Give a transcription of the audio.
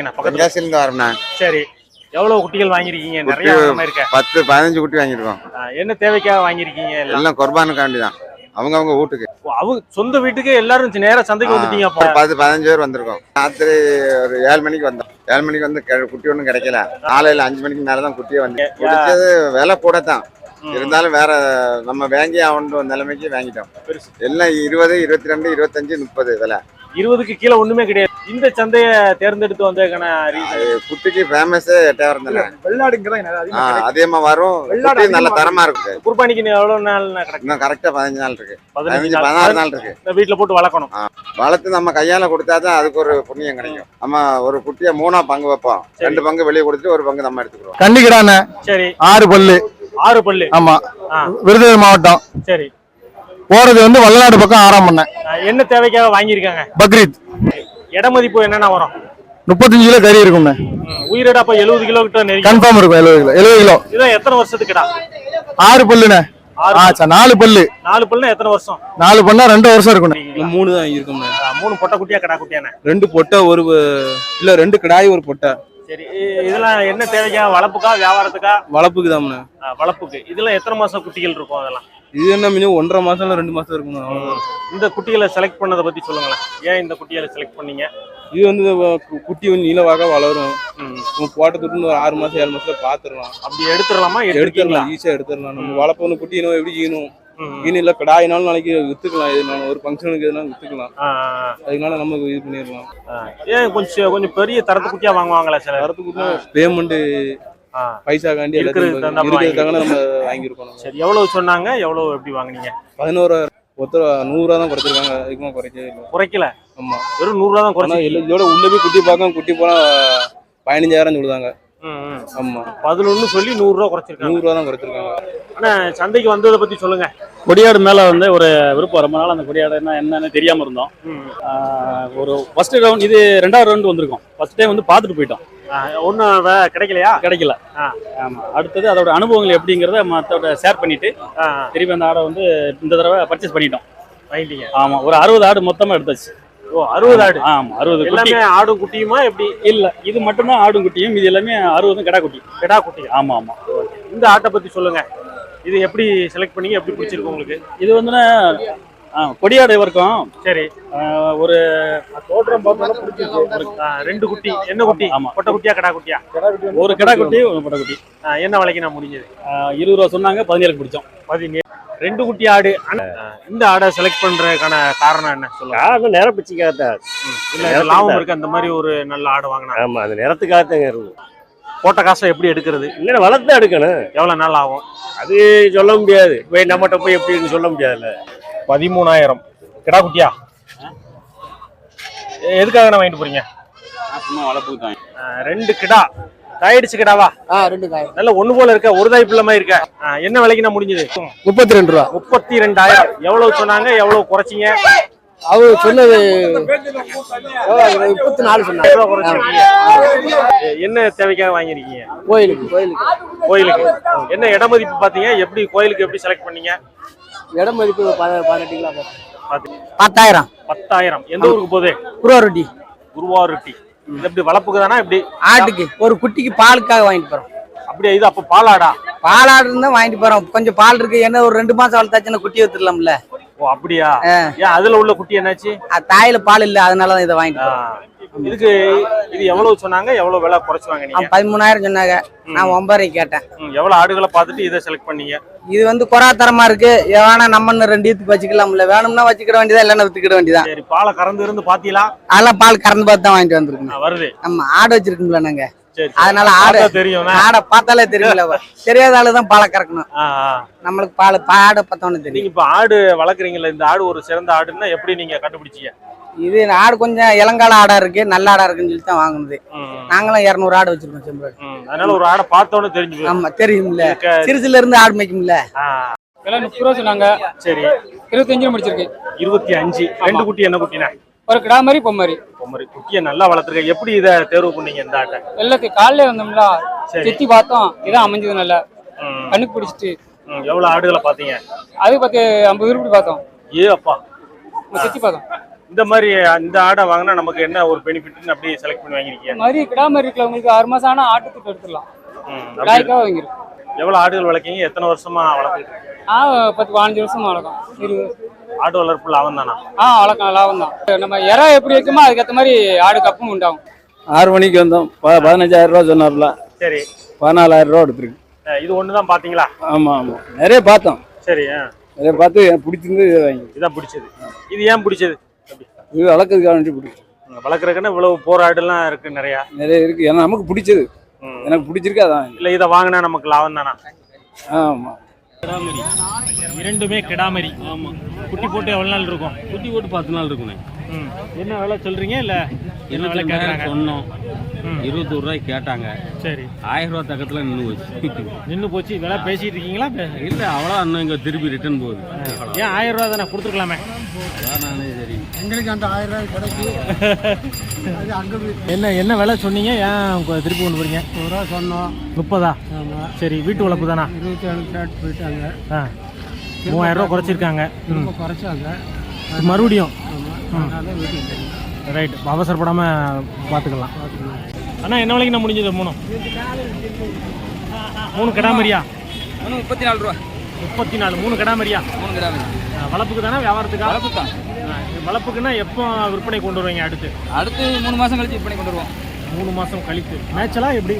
என்ன, பக்கத்துல தென்காசிலேருந்து வரோம்ண்ணா சரி. எவ்வளவு குட்டிகள் வாங்கியிருக்கீங்க? நிறைய இருக்க. பத்து பதினஞ்சு குட்டி வாங்கியிருக்கோம். என்ன தேவைக்காக வாங்கியிருக்கீங்க எல்லாம்? குர்பானுக்காண்டி தான். அவங்க அவங்க வீட்டுக்கு. அவங்க சொந்த வீட்டுக்கு எல்லாரும் சி- நேரா சந்தைக்கு வந்துட்டீங்க பத்து பதினஞ்சு பேர் வந்திருக்கோம். ராத்திரி ஒரு ஏழு மணிக்கு வந்தோம். ஏழு மணிக்கு வந்து குட்டி ஒன்றும் கிடைக்கல. காலையில அஞ்சு மணிக்கு மேல தான் குட்டியே வந்து. குடிச்சது விலை கூட தான். இருந்தாலும் வேற நம்ம வாங்கி ஆகணும் நிலைமைக்கு வாங்கிட்டோம். எல்லாம் இருபது இருபத்தி ரெண்டு இருபத்தஞ்சு முப்பது விலை. இருபதுக்கு கீழே ஒண்ணுமே கிடையாது. இந்த சந்தையை தேர்ந்தெடுத்து வந்ததுக்கான குட்டிக்கு ஃபேமஸே எட்டாயிரம் தானே வெள்ளாடுங்கிறதா அதிகமா வரும். வெள்ளாடு நல்ல தரமா இருக்கு குர்பானிக்கு எவ்வளவு நாள் இன்னும் கரெக்டா பதினஞ்சு நாள் இருக்கு. பதினஞ்சு பதினாறு நாள் இருக்கு. வீட்டுல போட்டு வளர்க்கணும். வளர்த்து நம்ம கையால கொடுத்தா தான் அதுக்கு ஒரு புண்ணியம் கிடைக்கும். நம்ம ஒரு குட்டியை மூணா பங்கு வைப்போம். ரெண்டு பங்கு வெளியே கொடுத்துட்டு ஒரு பங்கு நம்ம எடுத்துக்கிறோம். கண்டிக்கிறானே சரி. ஆறு பல்லு. ஆறு பல்லு. ஆமா. ஆ. விருதுநகர் மாவட்டம். சரி. போறது வந்து வல்லநாடு பக்கம் ஆறாம் என்ன தேவைக்காக வாங்கியிருக்காங்க? பக்ரீத். இட மதிப்பு என்னென்ன வரும்? முப்பத்தஞ்சு கிலோ கறி இருக்கும்ண்ணே. உயிரிட அப்ப எழுபது கிலோ கிட்ட நெருங்கி கன்ஃபார்ம் இருக்கும் எழுபது கிலோ. எழுபது கிலோ. இதான் எத்தனை வருஷத்துக்குடா? ஆறு பல்லுண்ணே. ஆறு ஆ சார் நாலு பல்லு. நாலு பல்லுனா எத்தனை வருஷம்? நாலு பல்லா ரெண்டு வருஷம் இருக்குண்ணே இல்ல மூணு தான் இருக்கும்ண்ணே ஆ, மூணு பொட்டை குட்டியா கடா குட்டியானே ரெண்டு பொட்டை ஒரு இல்ல ரெண்டு கிடாய் ஒரு பொட்டை. சரி இதெல்லாம் என்ன தேவைக்காக வளர்ப்புக்கா வியாபாரத்துக்கா? வளர்ப்புக்கு தாம்ண்ணே ஆ, வளர்ப்புக்கு. இதெல்லாம் எத்தனை மாசம் குட்டிகள் இருக்கும் அதெல்லாம்? இது என்ன மினிமம் ஒன்றரை மாசம் இல்ல ரெண்டு மாசம் அவ்வளவுதான். இந்த குட்டிகளை செலக்ட் பண்ணதை பத்தி சொல்லுங்களேன். ஏன் இந்த குட்டிகளை செலக்ட் பண்ணீங்க? இது வந்து குட்டி வந்து நீளவாக வளரும். நம்ம போட்ட துட்டு ஒரு ஆறு மாசம் ஏழு மாசத்துல பாத்துடலாம். அப்படி எடுத்துடலாமா? எடுத்துடலாம் ஈஸியா எடுத்துடலாம். நம்ம வளர்ப்பு வந்து குட்டி எப்படி ஈனும். ஈனும் இல்ல கிடாயினாலும் நாளைக்கு வித்துக்கலாம். எதுனாலும் ஒரு ஃபங்க்ஷனுக்கு எதுனாலும் வித்துக்கலாம். அதனால நம்ம இது பண்ணிடலாம். ஏன் கொஞ்சம் கொஞ்சம் பெரிய தரத்து குட்டியா வாங்குவாங்களா சில வரத்துக்கு பேமெண்ட் ஆ. பைசா காண்டி இருக்கிறதுக்கு எல்லாத்தையும் தகுந்தாப்புல இருக்கிறதுக்காக நம்ம வாங்கியிருக்கோம். சரி எவ்வளவு சொன்னாங்க எவ்வளவு எப்படி வாங்குனீங்க? பதினோரு ஒருத்தர் நூறுரூவா தான் குறைச்சிருக்காங்க அதிகமாக குறைக்கவே இல்லை. குறைக்கல? ஆமா. வெறும் நூறு ரூபா தான் குறைச்சி இதோட உள்ள போய் குட்டி பார்க்க குட்டி போனா பதினஞ்சாயிரம் சொல்லுதாங்க. ஆமா. பதினொன்னு சொல்லி நூறு ரூபா குறைச்சிருக்காங்க. நூறு ரூபா தான் குறைச்சிருக்காங்க. ஆனா சந்தைக்கு வந்ததை பத்தி சொல்லுங்க. கொடியாடு மேலே வந்து ஒரு விருப்பம். ரொம்ப நாள் அந்த கொடியாடுனா என்னன்னு தெரியாமல் இருந்தோம். ஒரு ஃபர்ஸ்ட் ரவுண்ட் இது ரெண்டாவது ரவுண்ட் வந்திருக்கோம். ஃபர்ஸ்ட் டைம் வந்து பார்த்துட்டு போயிட்டோம். வே- கிடைக்கலையா? கிடைக்கல. ஆமாம் அடுத்தது அதோட அனுபவங்கள் எப்படிங்கிறத மற்றோட ஷேர் பண்ணிட்டு ஆ, திருப்பி அந்த ஆடை வந்து இந்த தடவை பர்ச்சேஸ் பண்ணிட்டோம். வாங்கிட்டீங்க. ஆமாம் ஒரு அறுபது ஆடு மொத்தமாக எடுத்தாச்சு. ஓ அறுபது ஆடு. ஆமாம் அறுபது எல்லாமே ஆடும் குட்டியுமா எப்படி? இல்லை இது மட்டும்தான் ஆடும் குட்டியும் இது எல்லாமே அறுபதும் கிடா குட்டி. கிடா குட்டி. ஆமாம் ஆமாம் இந்த ஆட்டை பத்தி சொல்லுங்க. இது எப்படி செலக்ட் பண்ணீங்க? எப்படி பிடிச்சிருக்கு உங்களுக்கு? இது வந்துன்னா ஆ, கொடியாடு வரைக்கும் சரி. ஒரு தோற்றம் பிடிச்சிருக்கு. ஆ, ரெண்டு குட்டி. என்ன குட்டி? ஆமா. பொட்டை குட்டியா கடா குட்டியா? ஒரு கிடா குட்டி ஒரு பொட்டை குட்டி. ஆ, என்ன விலைக்கு நான் முடிஞ்சது? இருபது ரூபா சொன்னாங்க பதினேழுக்கு பிடிச்சோம். பதினேழு ரெண்டு குட்டி ஆடு. இந்த ஆடை செலக்ட் பண்றதுக்கான காரணம் என்ன? சொல்லுங்க. காரணம் நிரப்பிச்சுக்காகத்தான் இல்ல லாபம் இருக்கு. அந்த மாதிரி ஒரு நல்ல ஆடு வாங்கினா. ஆமா அது நிறத்துக்காகத்தாங்க இருக்கும். போட்ட காசை எப்படி எடுக்கிறது? இல்லைன்னா வளர்த்து தான் எடுக்கணும். எவ்வளவு நாள் ஆகும்? அது சொல்ல முடியாது. போய் நம்மகிட்ட போய் எப்படின்னு சொல்ல முடியாதுல்ல. பதிமூணாயிரம். கிடா குட்டியா? எதுக்காக நான் வாங்கிட்டு போறீங்க? ரெண்டு கிடா. தாயிடுச்சு கிடாவா? ரெண்டு காய் நல்ல ஒண்ணு போல இருக்க ஒரு தாய் பிள்ளை மாதிரி இருக்க. என்ன விலைக்கு நான் முடிஞ்சது? முப்பத்தி ரெண்டு ரூபா. முப்பத்தி ரெண்டாயிரம் எவ்வளவு சொன்னாங்க எவ்வளவு குறைச்சிங்க? அவர் சொன்னது முப்பத்தி நாலு சொன்னாங்க என்ன தேவைக்காக வாங்கியிருக்கீங்க? கோயிலுக்கு கோயிலுக்கு. கோயிலுக்கு. என்ன இட மதிப்பு பாத்தீங்க எப்படி கோயிலுக்கு எப்படி செலக்ட் பண்ணீங்க? இடம் மதிப்பு பாத்தீங்க பத்தாயிரம். பத்தாயிரம். எந்த ஊருக்கு போகுது? குருவா ரொட்டி குருவாரொட்டி. இது எப்படி வளர்ப்புக்கு தானா எப்படி? ஆட்டுக்கு. ஒரு குட்டிக்கு பாலுக்காக வாங்கிட்டு போறோம். அப்படியே? இது அப்ப பாலாடா? பாலாடு இருந்தா வாங்கிட்டு போறோம். கொஞ்சம் பால் இருக்கு. என்ன ஒரு ரெண்டு மாசம் வளர்த்தாச்சுன்னா குட்டி வித்துடலாம்ல. ஓ அப்படியா. ஏன் அதுல உள்ள குட்டி என்னாச்சு? அது தாயில பால் இல்ல. அதனால தான் இதை வாங்கிட்டு இதுக்கு இது எவ்வளவு சொன்னாங்க? எவ்வளவு விலை குறைச்சு வாங்குனீங்க அவன் பதிமூணாயிரம் சொன்னாங்க. நான் ஒன்பதரை கேட்டேன். எவ்வளவு ஆடுகளை பார்த்துட்டு இதை செலக்ட் பண்ணீங்க? இது வந்து கொராத்தரமா இருக்கு. வேணா நம்ம ரெண்டு ஈத்துக்கு வச்சுக்கலாம்ல. வேணும்னா வச்சுக்கிட வேண்டியதா இல்லைன்னா வித்துக்கிட வேண்டியதா? சரி பாலை கறந்து இருந்து பாத்தீங்களா அதெல்லாம் பால் கறந்து பார்த்து தான் வாங்கிட்டு வந்திருக்கோம். ஆ, வருது. நம்ம ஆடு வச்சிருக்கோம்ல நாங்க. அதனால ஆடு தெரியும் ஆடை பார்த்தாலே தெரியல. தெரியாத ஆளு தான் பாலை கறக்கணும். நம்மளுக்கு பால் ஆடை பார்த்தோன்னு தெரியும். நீங்க இப்ப ஆடு வளர்க்குறீங்களா இந்த ஆடு ஒரு சிறந்த ஆடுன்னா எப்படி நீங்க கண்டுபிடிச்சீங்க? இது ஆடு கொஞ்சம் இளங்கால ஆடா இருக்கு நல்ல ஆடா இருக்குன்னு சொல்லி தான் வாங்குனது. நாங்களும் இரநூறு ஆடு வச்சிருக்கோம் செம்பராடு. அதனால ஒரு ஆடை பார்த்தோன்னு தெரிஞ்சு. ஆமா தெரியும்ல. சிறுசுல இருந்து ஆடு மேய்க்கும்ல. விலை முப்பது ரூபா சொன்னாங்க. சரி. இருபத்தஞ்சு முடிச்சிருக்கு. இருபத்தி அஞ்சு. ரெண்டு குட்டி என்ன குட்டினா ஒரு கிடா மாதிரி பொம்மை மாதிரி. பொம்மரி குட்டியை நல்லா வளர்த்துருக்க எப்படி இதை தேர்வு பண்ணீங்க இந்த ஆட்டை? வெள்ளத்துக்கு காலையில வந்தோம்ல சுத்தி பார்த்தோம் இதான் அமைஞ்சது நல்லா. கண்ணுக்கு பிடிச்சிட்டு. எவ்வளவு ஆடுகளை பாத்தீங்க அது பத்து ஐம்பது உருப்படி பார்த்தோம். ஏ அப்பா. சுத்தி பார்த்தோம். இந்த மாதிரி இந்த ஆடை வாங்கினா நமக்கு என்ன ஒரு பெனிஃபிட்னு அப்படியே செலக்ட் பண்ணி வாங்கிருக்கீங்க? இந்த மாதிரி கிடா மாதிரி இருக்குல்ல உங்களுக்கு ஆறு மாசம் ஆனா ஆட்டுக்கு எடுத்துடலாம். கிடாய்க்காக வாங்கிடும் எவ்வளவு ஆடுகள் வளர்க்கீங்க? எத்தனை வருஷமா வளர்த்துட்டு? ஆ பத்து பதினஞ்சு வருஷமா வளர்க்கும் இருபது. ஆடு வளர்ப்பு லாபம் தானா? ஆ வளர்க்கலாம் லாபம் தான். நம்ம இறை எப்படி வைக்குமோ அதுக்கேற்ற மாதிரி ஆடு கப்பும் உண்டாகும். ஆறு மணிக்கு வந்தோம். ப- பதினஞ்சாயிரம் ரூபா சொன்னார்ல. சரி. பதினாலாயிரம் ரூபா எடுத்துருக்கு. இது ஒண்ணுதான் பாத்தீங்களா ஆமா ஆமா. நிறைய பார்த்தோம். சரி ஆ. நிறைய பார்த்து எனக்கு பிடிச்சிருந்து இதை வாங்கி இதான் பிடிச்சது. இது ஏன் பிடிச்சது? இது வளர்க்கறதுக்காக வேண்டி பிடிக்கும் வளர்க்குறதுக்குன்னு இவ்வளவு போராடுலாம் இருக்கு நிறையா. நிறைய இருக்கு. ஏன்னா நமக்கு பிடிச்சது. எனக்கு பிடிச்சிருக்கு அதான் இல்ல இதை வாங்கினா நமக்கு லாபம் தானா? ஆமா இரண்டுமே கிடாமரி. ஆமா. குட்டி போட்டு எவ்வளவு நாள் இருக்கும்? குட்டி போட்டு பத்து நாள் இருக்குண்ணே. என்ன விலை சொல்றீங்க இல்ல என்ன விலை கேட்கறாங்க சொன்னோம். இருபத்தோரு ரூபாய்க்கு கேட்டாங்க. சரி. ஆயிரம் ரூபா பக்கத்துல நின்று போச்சு. நின்னு போச்சு. விலை பேசிட்டு இருக்கீங்களா? இல்ல அவ்வளோ இன்னும் இங்க திருப்பி ரிட்டர்ன் போகுது. ஏன் ஆயிரம் ரூபா தானே? கொடுத்துருக்கலாமே. அதான் நானே சரி என்ன என்ன விலை சொன்னீங்க? ஏன் கொ- திருப்பி கொண்டு போறீங்க? ஒரு ரூபா சொன்னோம். முப்பதா? சரி வீட்டு வளர்ப்பு தானா? இருபத்தி ஏழு ஷர்ட் போயிட்டாங்க. ஆ. மூவாயிரம் ரூபா குறைச்சிருக்காங்க. ரொம்ப குறைச்சாங்க. மறுபடியும்? அதனால வீட்டுக்கு ரைட் அவசரப்படாம பார்த்துக்கலாம். அண்ணா என்ன விலைக்கு நான் முடிஞ்சது? மூணும் மூணு கிடாமரியா? ஒன்று முப்பத்தி நாலு ரூபா. முப்பத்தி நாலு. மூணு கிடாமரியா? மூணு கிராம் ஆ, வளர்ப்புக்கு தானே? வியாபாரத்துக்கா? வளர்ப்பு தான். வளர்ப்புக்குன்னா எப்போ விற்பனை கொண்டு வருவீங்க அடுத்து? அடுத்து மூணு மாசம் கழிச்சு பண்ணி கொண்டு வருவோம். மூணு மாசம் கழித்து. மேட்சலா எப்படி?